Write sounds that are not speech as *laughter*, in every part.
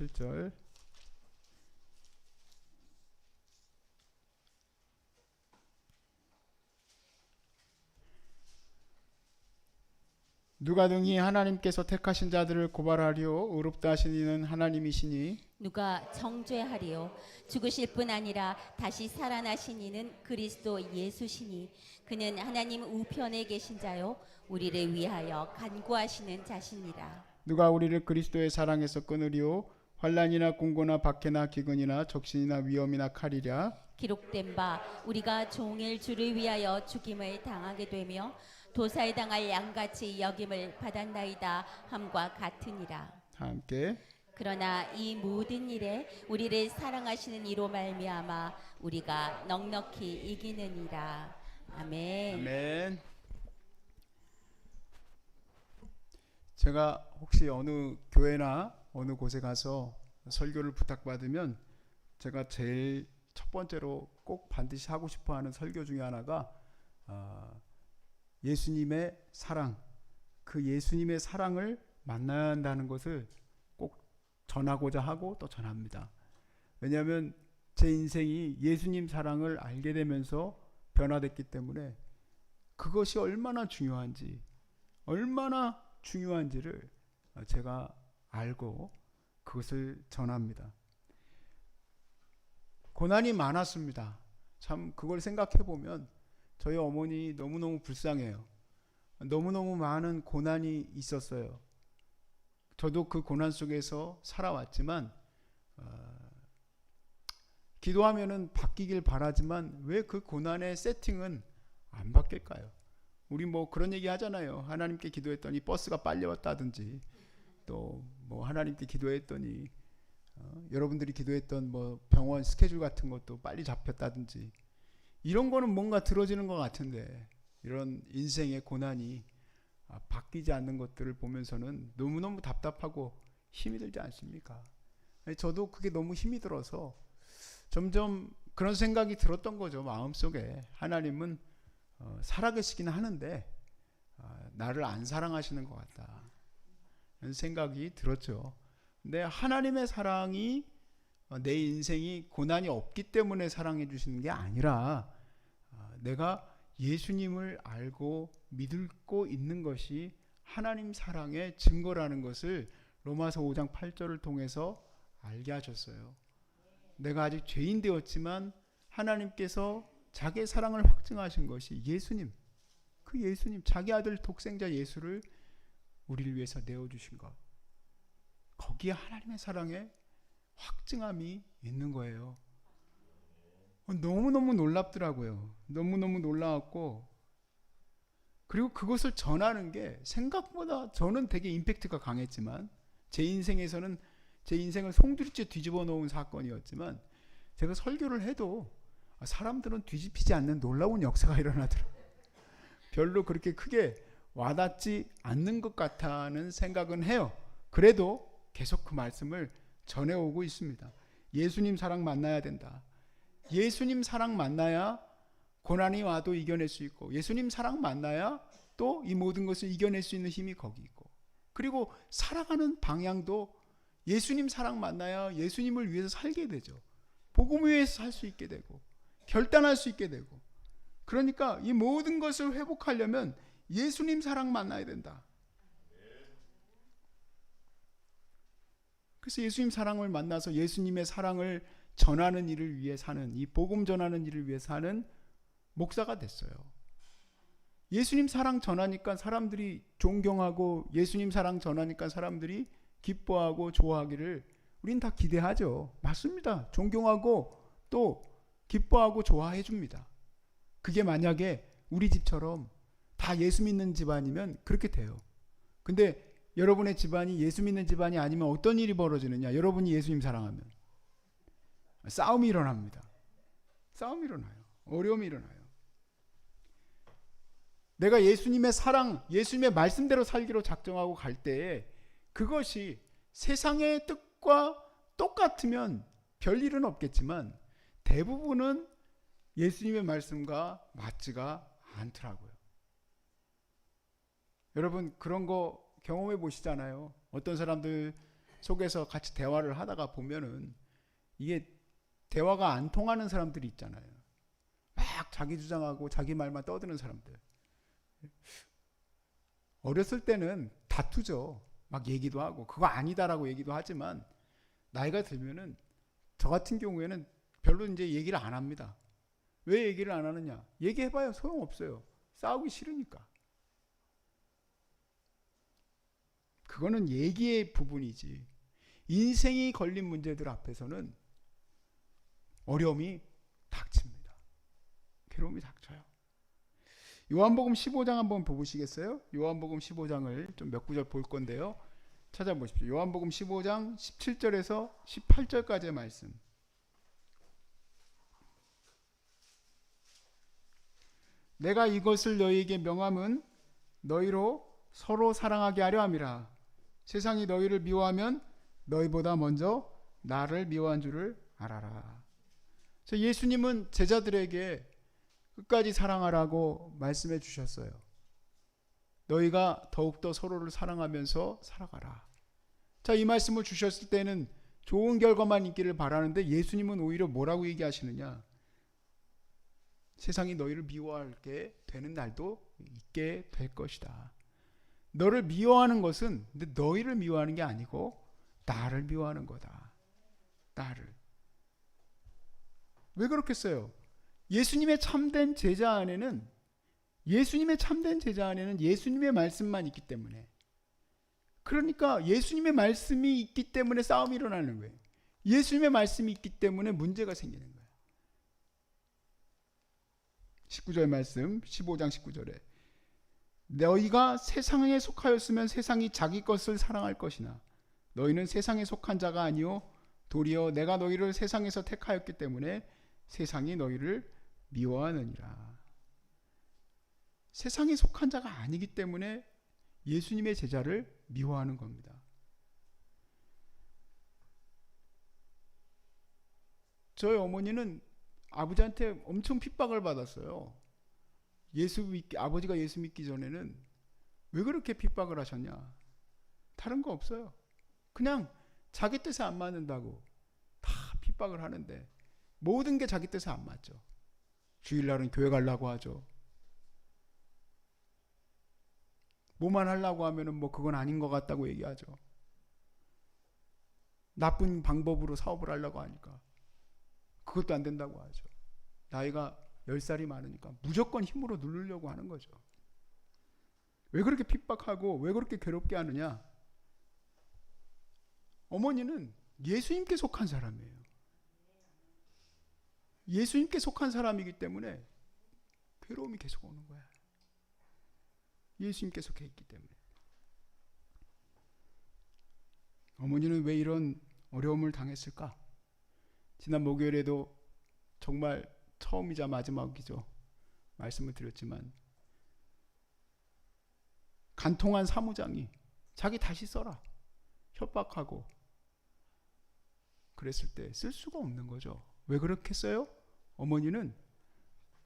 1절. 누가 등이 하나님께서 택하신 자들을 고발하리오 의롭다 하신 이는 하나님이시니. 누가 정죄하리요? 죽으실 뿐 아니라 다시 살아나신 이는 그리스도 예수시니. 그는 하나님 우편에 계신 자요 우리를 위하여 간구하시는 자시니라 누가 우리를 그리스도의 사랑에서 끊으리오 환란이나 공고나 박해나 기근이나 적신이나 위험이나 칼이랴 기록된 바 우리가 종일 주를 위하여 죽임을 당하게 되며 도사에 당할 양같이 여김을 받았나이다 함과 같으니라 다 함께 그러나 이 모든 일에 우리를 사랑하시는 이로 말미암아 우리가 넉넉히 이기느니라 아멘. 아멘. 제가 혹시 어느 교회나 어느 곳에 가서 설교를 부탁받으면 제가 제일 첫 번째로 꼭 반드시 하고 싶어 하는 설교 중에 하나가 아, 예수님의 사랑, 그 예수님의 사랑을 만나야 한다는 것을 꼭 전하고자 하고 또 전합니다. 왜냐하면 제 인생이 예수님 사랑을 알게 되면서 변화됐기 때문에 그것이 얼마나 중요한지 얼마나 중요한지를 제가 알고 그것을 전합니다. 고난이 많았습니다. 참 그걸 생각해 보면 저희 어머니 너무너무 불쌍해요. 너무너무 많은 고난이 있었어요. 저도 그 고난 속에서 살아왔지만 어, 기도하면은 바뀌길 바라지만 왜 그 고난의 세팅은 안 바뀔까요? 우리 뭐 그런 얘기 하잖아요. 하나님께 기도했더니 버스가 빨리 왔다든지 또 뭐 하나님께 기도했더니 어, 여러분들이 기도했던 뭐 병원 스케줄 같은 것도 빨리 잡혔다든지 이런 거는 뭔가 들어지는 것 같은데 이런 인생의 고난이 아, 바뀌지 않는 것들을 보면서는 너무너무 답답하고 힘이 들지 않습니까? 아니, 저도 그게 너무 힘이 들어서 점점 그런 생각이 들었던 거죠 마음속에 하나님은 어, 살아계시긴 하는데 아, 나를 안 사랑하시는 것 같다 생각이 들었죠. 근데 하나님의 사랑이 어, 내 인생이 고난이 없기 때문에 사랑해 주시는 게 아니라 아, 내가 예수님을 알고 믿고 있는 것이 하나님 사랑의 증거라는 것을 로마서 5장 8절을 통해서 알게 하셨어요. 내가 아직 죄인 되었지만 하나님께서 자기의 사랑을 확증하신 것이 예수님, 그 예수님, 자기 아들 독생자 예수를 우리를 위해서 내어주신 것. 거기에 하나님의 사랑의 확증함이 있는 거예요. 어, 너무너무 놀랍더라고요. 너무너무 놀라웠고, 그리고 그것을 전하는 게 생각보다 저는 되게 임팩트가 강했지만, 제 인생에서는 제 인생을 송두리째 뒤집어 놓은 사건이었지만, 제가 설교를 해도 사람들은 뒤집히지 않는 놀라운 역사가 *laughs* 일어나더라고요. 별로 그렇게 크게 와닿지 않는 것 같다는 생각은 해요. 그래도 계속 그 말씀을 전해오고 있습니다. 예수님 사랑 만나야 된다. 예수님 사랑 만나야 고난이 와도 이겨낼 수 있고, 예수님 사랑 만나야 또 이 모든 것을 이겨낼 수 있는 힘이 거기 있고, 그리고 살아가는 방향도 예수님 사랑 만나야 예수님을 위해서 살게 되죠. 복음 위에서 살 수 있게 되고, 결단할 수 있게 되고, 그러니까 이 모든 것을 회복하려면 예수님 사랑 만나야 된다. 그래서 예수님 사랑을 만나서 예수님의 사랑을 전하는 일을 위해 사는 이 복음 전하는 일을 위해 사는 목사가 됐어요. 예수님 사랑 전하니까 사람들이 존경하고 예수님 사랑 전하니까 사람들이 기뻐하고 좋아하기를 우린 다 기대하죠. 맞습니다. 존경하고 또 기뻐하고 좋아해 줍니다. 그게 만약에 우리 집처럼 다 예수 믿는 집안이면 그렇게 돼요. 근데 여러분의 집안이 예수 믿는 집안이 아니면 어떤 일이 벌어지느냐? 여러분이 예수님 사랑하면 싸움이 일어납니다. 싸움이 일어나요. 어려움이 일어나요. 내가 예수님의 사랑, 예수님의 말씀대로 살기로 작정하고 갈 때에 그것이 세상의 뜻과 똑같으면 별 일은 없겠지만 대부분은 예수님의 말씀과 맞지가 않더라고요. 여러분 그런 거 경험해 보시잖아요. 어떤 사람들 속에서 같이 대화를 하다가 보면은 이게 대화가 안 통하는 사람들이 있잖아요. 막 자기 주장하고 자기 말만 떠드는 사람들. 어렸을 때는 다투죠. 막 얘기도 하고 그거 아니다라고 얘기도 하지만 나이가 들면은 저 같은 경우에는 별로 이제 얘기를 안 합니다. 왜 얘기를 안 하느냐? 얘기해봐야 소용없어요. 싸우기 싫으니까. 그거는 얘기의 부분이지. 인생이 걸린 문제들 앞에서는 어려움이 닥칩니다. 괴로움이 닥쳐요. 요한복음 15장 한번 보시겠어요? 요한복음 15장을 좀 몇 구절 볼 건데요. 찾아보십시오. 요한복음 15장 17절에서 18절까지의 말씀. 내가 이것을 너희에게 명함은 너희로 서로 사랑하게 하려 함이라. 세상이 너희를 미워하면 너희보다 먼저 나를 미워한 줄을 알아라. 저 예수님은 제자들에게 끝까지 사랑하라고 말씀해 주셨어요. 너희가 더욱더 서로를 사랑하면서 살아가라. 자, 이 말씀을 주셨을 때는 좋은 결과만 있기를 바라는데 예수님은 오히려 뭐라고 얘기하시느냐? 세상이 너희를 미워하게 되는 날도 있게 될 것이다. 너를 미워하는 것은 너희를 미워하는 게 아니고 나를 미워하는 거다. 나를. 왜 그렇겠어요? 예수님의 참된 제자 안에는 예수님의 참된 제자 안에는 예수님의 말씀만 있기 때문에 그러니까 예수님의 말씀이 있기 때문에 싸움이 일어나는 거예요. 예수님의 말씀이 있기 때문에 문제가 생기는 거예요. 19절 말씀 15장 19절에 너희가 세상에 속하였으면 세상이 자기 것을 사랑할 것이나 너희는 세상에 속한 자가 아니요 도리어 내가 너희를 세상에서 택하였기 때문에 세상이 너희를 미워하느니라. 세상에 속한 자가 아니기 때문에 예수님의 제자를 미워하는 겁니다. 저희 어머니는 아버지한테 엄청 핍박을 받았어요. 예수 믿기, 아버지가 예수 믿기 전에는 왜 그렇게 핍박을 하셨냐? 다른 거 없어요. 그냥 자기 뜻에 안 맞는다고 다 핍박을 하는데 모든 게 자기 뜻에 안 맞죠. 주일날은 교회 가려고 하죠. 뭐만 하려고 하면은 뭐 그건 아닌 것 같다고 얘기하죠. 나쁜 방법으로 사업을 하려고 하니까 그것도 안 된다고 하죠. 나이가 10살이 많으니까 무조건 힘으로 누르려고 하는 거죠. 왜 그렇게 핍박하고 왜 그렇게 괴롭게 하느냐? 어머니는 예수님께 속한 사람이에요. 예수님께 속한 사람이기 때문에 괴로움이 계속 오는 거야. 예수님께 속해 있기 때문에. 어머니는 왜 이런 어려움을 당했을까? 지난 목요일에도 정말 처음이자 마지막이죠. 말씀을 드렸지만 간통한 사무장이 자기 다시 써라 협박하고 그랬을 때 쓸 수가 없는 거죠. 왜 그렇게 써요? 어머니는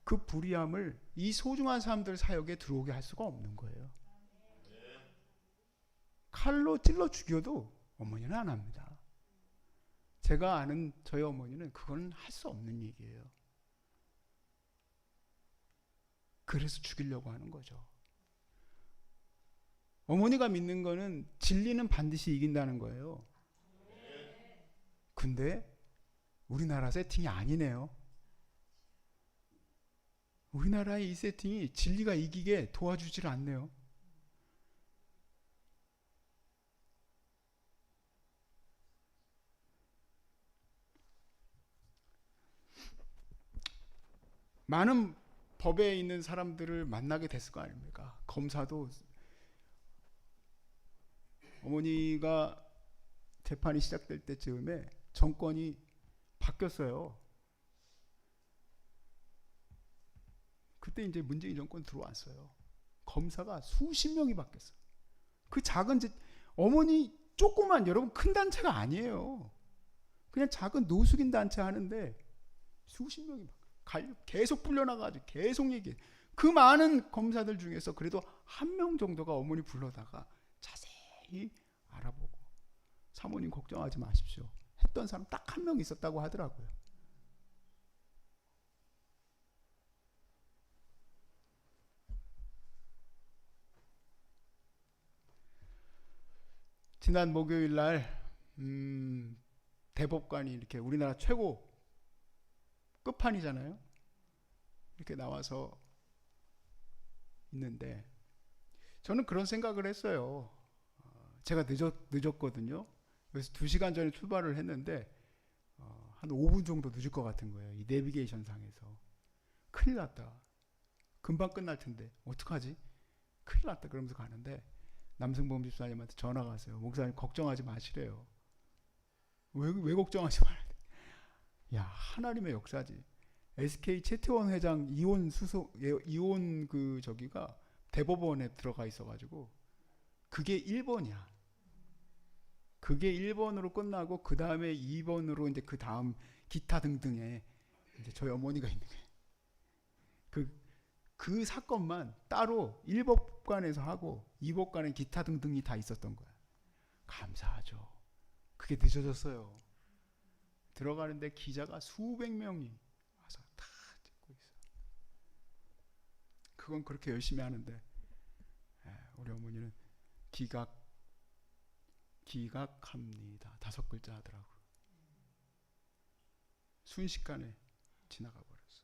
그 불의함을 이 소중한 사람들 사역에 들어오게 할 수가 없는 거예요. 칼로 찔러 죽여도 어머니는 안 합니다. 제가 아는 저희 어머니는 그건 할 수 없는 얘기예요. 그래서 죽이려고 하는 거죠. 어머니가 믿는 거는 진리는 반드시 이긴다는 거예요. 근데 우리나라 세팅이 아니네요. 우리나라의 이 세팅이 진리가 이기게 도와주질 않네요. 많은 법에 있는 사람들을 만나게 됐을 거 아닙니까? 검사도 어머니가 재판이 시작될 때쯤에 정권이 바뀌었어요. 그때 이제 문재인 정권 들어왔어요. 검사가 수십 명이 바뀌었어요. 그 작은 제, 어머니 조그만 여러분 큰 단체가 아니에요. 그냥 작은 노숙인 단체 하는데 수십 명이 바뀌어요. 갈- 계속 불려나가지고 계속 얘기해. 그 많은 검사들 중에서 그래도 한 명 정도가 어머니 불러다가 자세히 알아보고 사모님 걱정하지 마십시오. 했던 사람 딱 한 명 있었다고 하더라고요. 지난 목요일 날 음, 대법관이 이렇게 우리나라 최고 끝판이잖아요. 이렇게 나와서 있는데 저는 그런 생각을 했어요. 어, 제가 늦었, 늦었거든요. 그래서 2시간 전에 출발을 했는데 어, 한 5분 정도 늦을 것 같은 거예요. 이 내비게이션 상에서. 큰일 났다. 금방 끝날 텐데 어떡하지? 큰일 났다. 그러면서 가는데 남승범 집사님한테 전화가 왔어요. 목사님 걱정하지 마시래요. 왜, 왜 걱정하지 말아 야 하나님의 역사지. SK 최태원 회장 이혼 수소 예, 이혼 그 저기가 대법원에 들어가 있어가지고 그게 1번이야. 그게 1번으로 끝나고 그 다음에 2번으로 이제 그 다음 기타 등등에 이제 저희 어머니가 있는 거예요. 그, 그 사건만 따로 1법관에서 하고 2법관에 기타 등등이 다 있었던 거야. 감사하죠. 그게 늦어졌어요. 들어가는데 기자가 수백 명이 와서 다 찍고 있어. 그건 그렇게 열심히 하는데 에, 우리 어머니는 기각 기각합니다. 다섯 글자 하더라고. 순식간에 지나가 버렸어.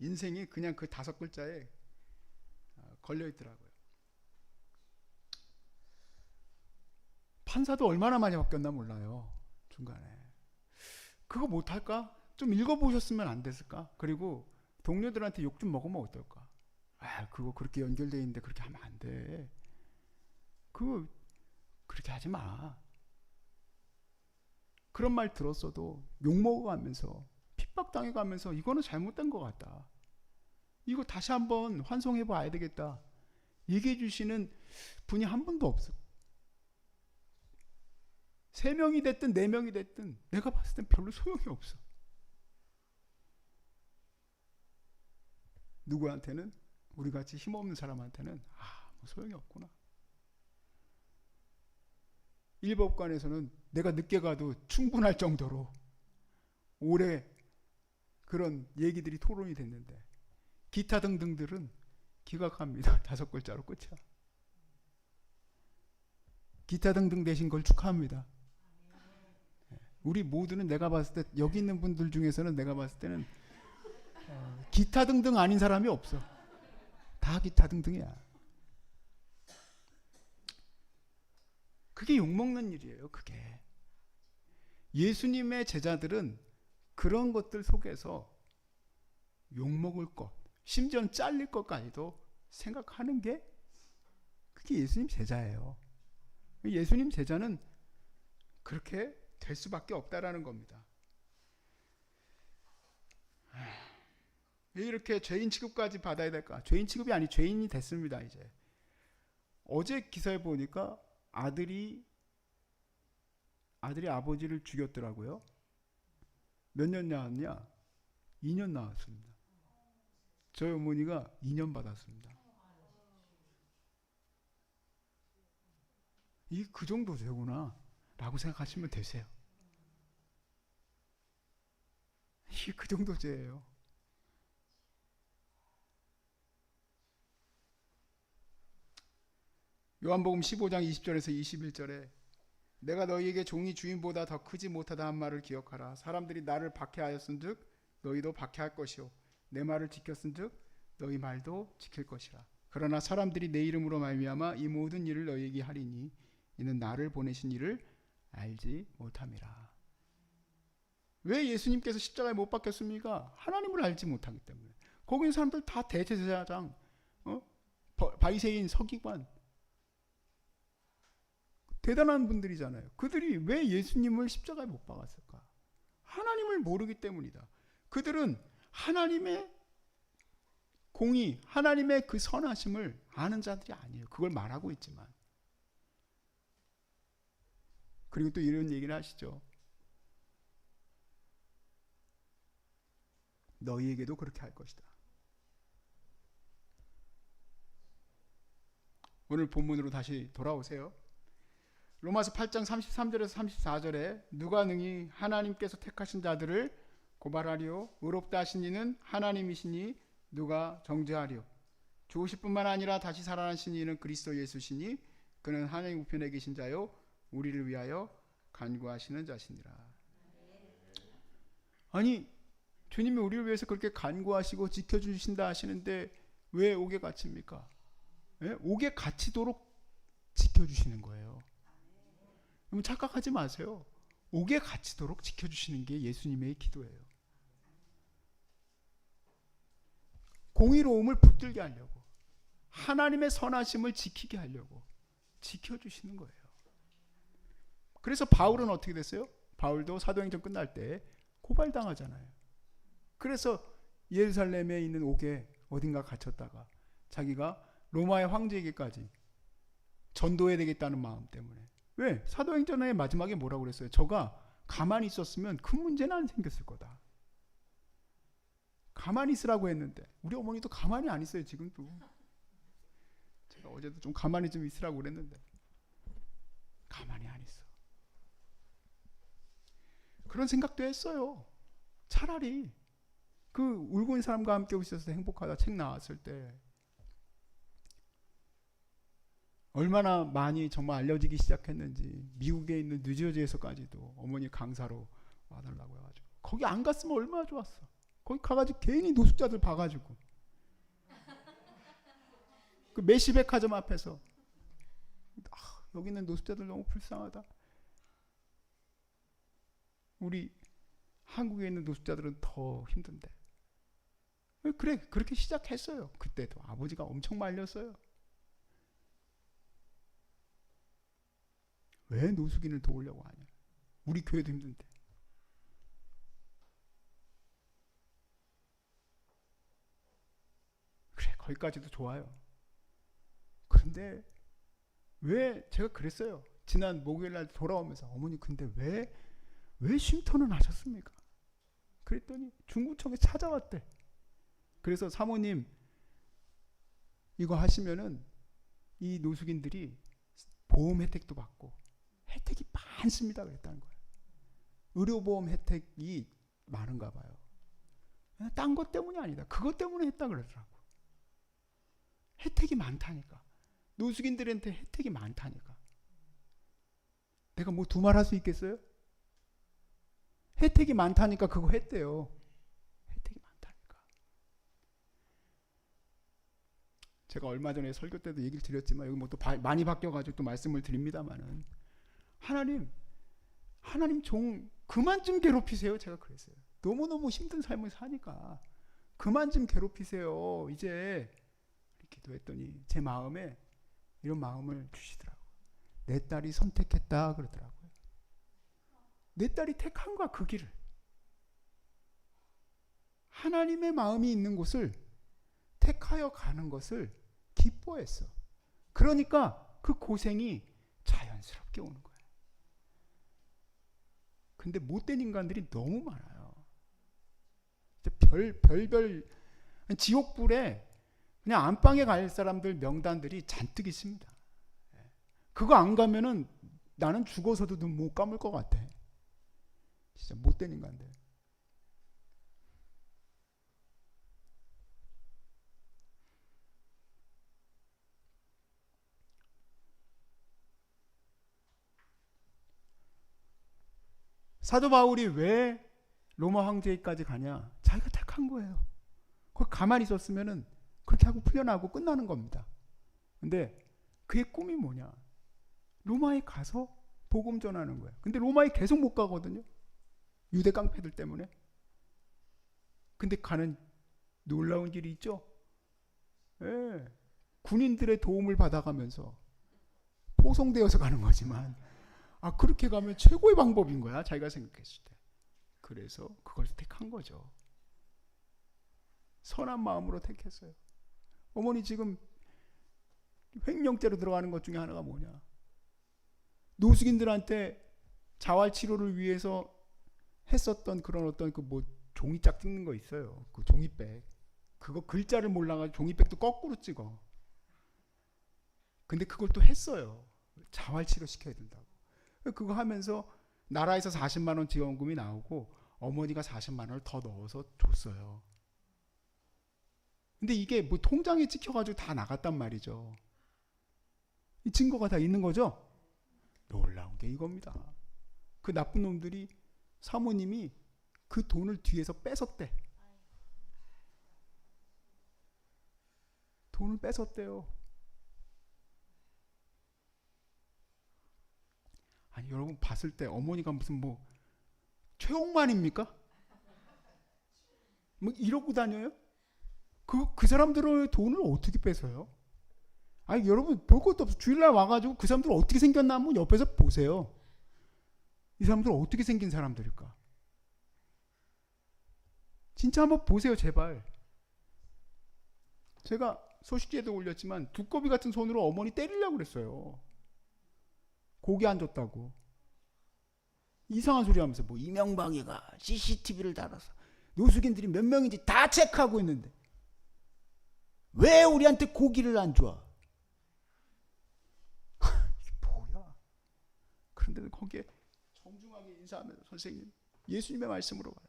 인생이 그냥 그 다섯 글자에 어, 걸려 있더라고요. 판사도 얼마나 많이 바뀌었나 몰라요. 중간에. 그거 못할까? 좀 읽어보셨으면 안 됐을까? 그리고 동료들한테 욕 좀 먹으면 어떨까? 아, 그거 그렇게 연결돼 있는데 그렇게 하면 안 돼. 그거 그렇게 하지 마. 그런 말 들었어도 욕 먹어가면서 핍박당해가면서 이거는 잘못된 것 같다. 이거 다시 한번 환송해 봐야 되겠다. 얘기해 주시는 분이 한 분도 없어. 세 명이 됐든 네 명이 됐든 내가 봤을 땐 별로 소용이 없어. 누구한테는 우리 같이 힘없는 사람한테는 아, 뭐 소용이 없구나. 일법관에서는 내가 늦게 가도 충분할 정도로 오래 그런 얘기들이 토론이 됐는데 기타 등등들은 기각합니다. *laughs* 다섯 글자로 끝이야. 기타 등등 되신 걸 축하합니다. 예. 우리 모두는 내가 봤을 때 여기 있는 분들 중에서는 내가 봤을 때는 어, 기타 등등 아닌 사람이 없어. 다 기타 등등이야. 그게 욕먹는 일이에요, 그게. 예수님의 제자들은 그런 것들 속에서 욕먹을 것, 심지어는 잘릴 것까지도 생각하는 게 그게 예수님 제자예요. 예수님 제자는 그렇게 될 수밖에 없다라는 겁니다. 왜 이렇게 죄인 취급까지 받아야 될까? 죄인 취급이 아니 죄인이 됐습니다, 이제. 어제 기사에 보니까 아들이 아들이 아버지를 죽였더라고요. 몇 년 나왔냐? 2년 나왔습니다. 저희 어머니가 2년 받았습니다. 이 그 정도 되구나 라고 생각하시면 되세요. 이게 그 정도 죄예요. 요한복음 15장 20절에서 21절에 내가 너희에게 종이 주인보다 더 크지 못하다 한 말을 기억하라. 사람들이 나를 박해하였은즉 너희도 박해할 것이요 내 말을 지켰은즉 너희 말도 지킬 것이라. 그러나 사람들이 내 이름으로 말미암아 이 모든 일을 너희에게 하리니 이는 나를 보내신 이를 알지 못함이라. 왜 예수님께서 십자가에 못 박혔습니까? 하나님을 알지 못하기 때문에. 거기 있는 사람들 다 대제사장, 어? 바리새인, 서기관, 대단한 분들이잖아요. 그들이 왜 예수님을 십자가에 못 박았을까? 하나님을 모르기 때문이다. 그들은 하나님의 공의, 하나님의 그 선하심을 아는 자들이 아니에요. 그걸 말하고 있지만. 그리고 또 이런 얘기를 하시죠. 너희에게도 그렇게 할 것이다. 오늘 본문으로 다시 돌아오세요. 로마서 8장 33절에서 34절에 누가 능히 하나님께서 택하신 자들을 고발하리요 의롭다 하신 이는 하나님이시니 누가 정죄하리요 죽으실 뿐만 아니라 다시 살아나신 이는 그리스도 예수시니 그는 하나님 우편에 계신 자요 우리를 위하여 간구하시는 자시니라 아니 주님이 우리를 위해서 그렇게 간구하시고 지켜주신다 하시는데 왜 옥에 갇힙니까? 예? 옥에 갇히도록 지켜주시는 거예요. 그럼 착각하지 마세요. 옥에 갇히도록 지켜주시는 게 예수님의 기도예요. 공의로움을 붙들게 하려고 하나님의 선하심을 지키게 하려고 지켜주시는 거예요. 그래서 바울은 어떻게 됐어요? 바울도 사도행전 끝날 때 고발당하잖아요. 그래서 예루살렘에 있는 옥에 어딘가 갇혔다가 자기가 로마의 황제에게까지 전도해야 되겠다는 마음 때문에 왜 사도행전의 마지막에 뭐라고 그랬어요? 저가 가만히 있었으면 큰 문제는 안 생겼을 거다. 가만히 있으라고 했는데 우리 어머니도 가만히 안 있어요 지금도. 제가 어제도 좀 가만히 좀 있으라고 그랬는데 가만히 안 있어. 그런 생각도 했어요. 차라리 그 울고 있는 사람과 함께 있어서 행복하다 책 나왔을 때 얼마나 많이 정말 알려지기 시작했는지 미국에 있는 뉴저지에서까지도 어머니 강사로 와달라고 해가지고 거기 안 갔으면 얼마나 좋았어. 거기 가가지고 괜히 노숙자들 봐가지고 그 메시 백화점 앞에서 아, 여기 있는 노숙자들 너무 불쌍하다. 우리 한국에 있는 노숙자들은 더 힘든데. 그래 그렇게 시작했어요. 그때도 아버지가 엄청 말렸어요. 왜 노숙인을 도우려고 하냐? 우리 교회도 힘든데. 그래 거기까지도 좋아요. 그런데 왜 제가 그랬어요. 지난 목요일 날 돌아오면서 어머니 근데 왜 왜 쉼터는 하셨습니까? 그랬더니 중구청에 찾아왔대. 그래서 사모님 이거 하시면은 이 노숙인들이 보험 혜택도 받고 혜택이 많습니다 그랬다는 거예요. 의료보험 혜택이 많은가 봐요. 딴 것 때문이 아니다. 그것 때문에 했다 그러더라고. 혜택이 많다니까. 노숙인들한테 혜택이 많다니까. 내가 뭐 두 말 할 수 있겠어요? 혜택이 많다니까 그거 했대요. 혜택이 많다니까. 제가 얼마 전에 설교 때도 얘기를 드렸지만 여기 뭐 또 많이 바뀌어가지고 또 말씀을 드립니다만은 하나님, 하나님 종 그만 좀 괴롭히세요. 제가 그랬어요. 너무 너무 힘든 삶을 사니까 그만 좀 괴롭히세요. 이제 기도했더니 제 마음에 이런 마음을 주시더라고. 내 딸이 선택했다 그러더라고요. 내 딸이 택한 거야 그 길을. 하나님의 마음이 있는 곳을 택하여 가는 것을 기뻐했어. 그러니까 그 고생이 자연스럽게 오는 거야. 근데 못된 인간들이 너무 많아요. 별 별별 지옥불에 그냥 안방에 갈 사람들 명단들이 잔뜩 있습니다. 그거 안 가면은 나는 죽어서도 눈 못 감을 것 같아. 진짜 못된 인간들. 사도 바울이 왜 로마 황제까지 가냐? 자기가 택한 거예요. 거기 가만히 있었으면은 그렇게 하고 풀려나고 끝나는 겁니다. 근데 그의 꿈이 뭐냐? 로마에 가서 복음 전하는 거예요. 근데 로마에 계속 못 가거든요. 유대 깡패들 때문에. 근데 가는 놀라운 길이 있죠. 예. 군인들의 도움을 받아가면서 포송되어서 가는 거지만 아 그렇게 가면 최고의 방법인 거야 자기가 생각했을 때. 그래서 그걸 택한 거죠. 선한 마음으로 택했어요. 어머니 지금 횡령죄로 들어가는 것 중에 하나가 뭐냐? 노숙인들한테 자활 치료를 위해서 했었던 그런 어떤 그 뭐 종이짝 찍는 거 있어요. 그 종이백. 그거 글자를 몰라가지고 종이백도 거꾸로 찍어. 근데 그걸 또 했어요. 자활 치료 시켜야 된다고. 그거 하면서 나라에서 40만 원 지원금이 나오고 어머니가 40만 원을 더 넣어서 줬어요. 근데 이게 뭐 통장에 찍혀가지고 다 나갔단 말이죠. 이 증거가 다 있는 거죠? 놀라운 게 이겁니다. 그 나쁜 놈들이 사모님이 그 돈을 뒤에서 뺏었대. 돈을 뺏었대요. 아니 여러분 봤을 때 어머니가 무슨 뭐 최홍만입니까? 뭐 이러고 다녀요? 그, 그 사람들의 돈을 어떻게 뺏어요? 아니 여러분 볼 것도 없어 주일날 와가지고 그 사람들 어떻게 생겼나 한번 옆에서 보세요. 이 사람들 어떻게 생긴 사람들일까? 진짜 한번 보세요 제발. 제가 소식지에도 올렸지만 두꺼비 같은 손으로 어머니 때리려고 그랬어요. 고기 안 줬다고. 이상한 소리 하면서 뭐 이명박이가 CCTV를 달아서 노숙인들이 몇 명인지 다 체크하고 있는데 왜 우리한테 고기를 안 줘? 이게 뭐야? 그런데도 거기에 정중하게 인사하면서 선생님 예수님의 말씀으로 가요.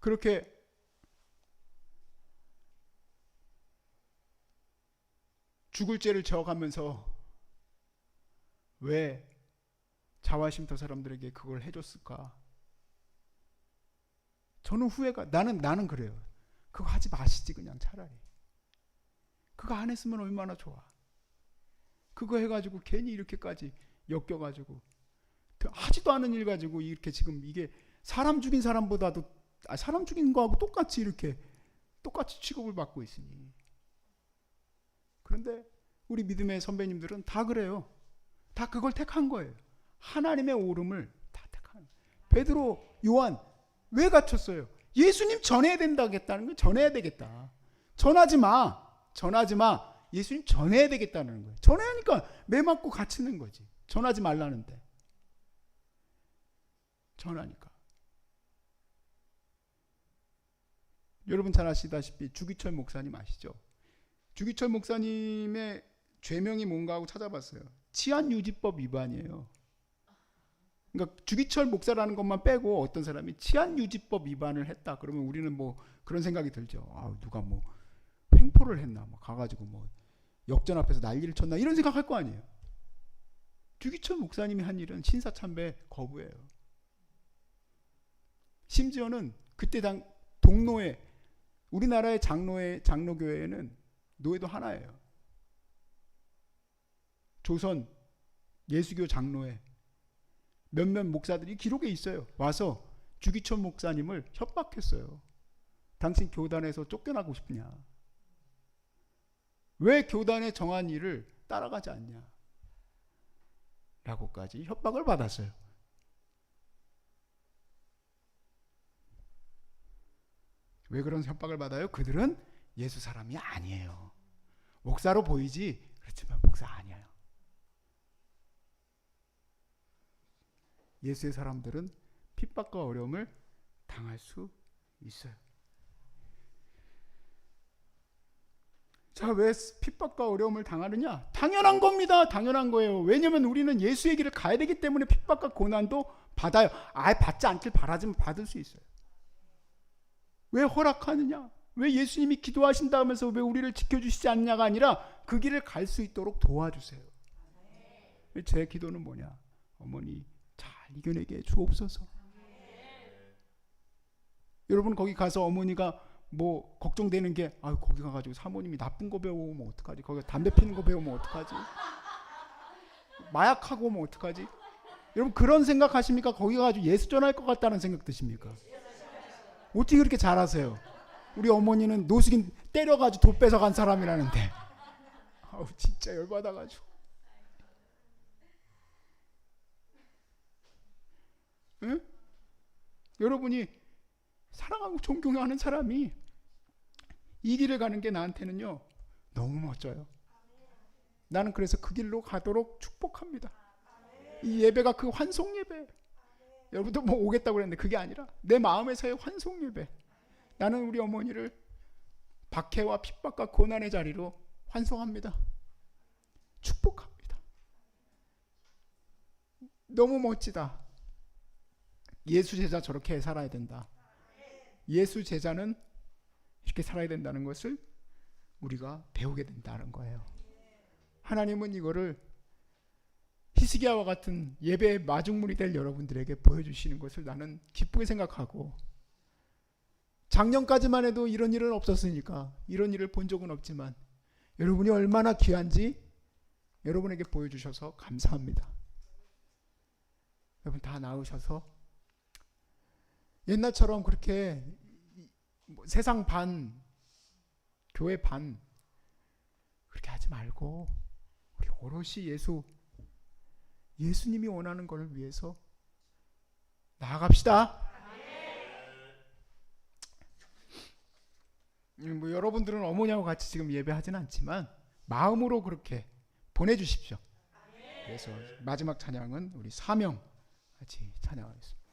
그렇게 죽을 죄를 져가면서 왜 자화심터 사람들에게 그걸 해줬을까? 저는 후회가 나는 나는 그래요. 그거 하지 마시지 그냥 차라리. 그거 안 했으면 얼마나 좋아. 그거 해가지고 괜히 이렇게까지 엮여가지고 하지도 않은 일 가지고 이렇게 지금 이게 사람 죽인 사람보다도 아, 사람 죽인 거하고 똑같이 이렇게 똑같이 취급을 받고 있으니. 그런데 우리 믿음의 선배님들은 다 그래요. 다 그걸 택한 거예요. 하나님의 오름을 다 택한. 베드로, 요한 왜 갇혔어요? 예수님 전해야 된다겠다는 거 전해야 되겠다. 전하지 마. 전하지 마. 예수님 전해야 되겠다는 거예요. 전해야 하니까 매 맞고 갇히는 거지. 전하지 말라는데. 전하니까. 여러분 잘 아시다시피 주기철 목사님 아시죠? 주기철 목사님의 죄명이 뭔가 하고 찾아봤어요. 치안 유지법 위반이에요. 그러니까 주기철 목사라는 것만 빼고 어떤 사람이 치안 유지법 위반을 했다. 그러면 우리는 뭐 그런 생각이 들죠. 아, 누가 뭐 횡포를 했나, 뭐 가가지고 뭐 역전 앞에서 난리를 쳤나 이런 생각할 거 아니에요. 주기철 목사님이 한 일은 신사 참배 거부예요. 심지어는 그때 당 동로에 우리나라의 장로회 장로교회에는 노예도 하나예요. 조선 예수교 장로회 몇몇 목사들이 기록에 있어요. 와서 주기철 목사님을 협박했어요. 당신 교단에서 쫓겨나고 싶냐? 왜 교단의 정한 일을 따라가지 않냐? 라고까지 협박을 받았어요. 왜 그런 협박을 받아요? 그들은 예수 사람이 아니에요. 목사로 보이지 그렇지만 목사 아니에요. 예수의 사람들은 핍박과 어려움을 당할 수 있어요. 자, 왜 핍박과 어려움을 당하느냐? 당연한 겁니다. 당연한 거예요. 왜냐면 우리는 예수의 길을 가야 되기 때문에 핍박과 고난도 받아요. 아예 받지 않길 바라지만 받을 수 있어요. 왜 허락하느냐? 왜 예수님이 기도하신다 하면서 왜 우리를 지켜주시지 않냐가 아니라 그 길을 갈 수 있도록 도와주세요. 제 기도는 뭐냐? 어머니 잘 이겨내게 주옵소서. 여러분 거기 가서 어머니가 뭐 걱정되는 게 아유 거기 가가지고 사모님이 나쁜 거 배워오면 어떡하지? 거기 담배 피는 거 배우면 어떡하지? 마약하고 오면 어떡하지? 여러분 그런 생각하십니까? 거기 가가지고 예수 전할 것 같다는 생각 드십니까? 어떻게 그렇게 잘하세요? 우리 어머니는 노숙인 때려가지고 돈 뺏어간 사람이라는데 아우 진짜 열받아가지고 응? 여러분이 사랑하고 존경하는 사람이 이 길을 가는 게 나한테는요 너무 멋져요. 나는 그래서 그 길로 가도록 축복합니다. 이 예배가 그 환송 예배. 여러분도 뭐 오겠다고 그랬는데 그게 아니라 내 마음에서의 환송 예배. 나는 우리 어머니를 박해와 핍박과 고난의 자리로 환송합니다. 축복합니다. 너무 멋지다. 예수 제자 저렇게 살아야 된다. 예수 제자는 이렇게 살아야 된다는 것을 우리가 배우게 된다는 거예요. 하나님은 이거를 히스기야와 같은 예배의 마중물이 될 여러분들에게 보여주시는 것을 나는 기쁘게 생각하고 작년까지만 해도 이런 일은 없었으니까 이런 일을 본 적은 없지만 여러분이 얼마나 귀한지 여러분에게 보여주셔서 감사합니다. 여러분 다 나으셔서 옛날처럼 그렇게 뭐 세상 반 교회 반 그렇게 하지 말고 우리 오롯이 예수 예수님이 원하는 것을 위해서 나아갑시다. 음, 뭐 여러분들은 어머니하고 같이 지금 예배하지는 않지만 마음으로 그렇게 보내주십시오. 그래서 마지막 찬양은 우리 사명 같이 찬양하겠습니다.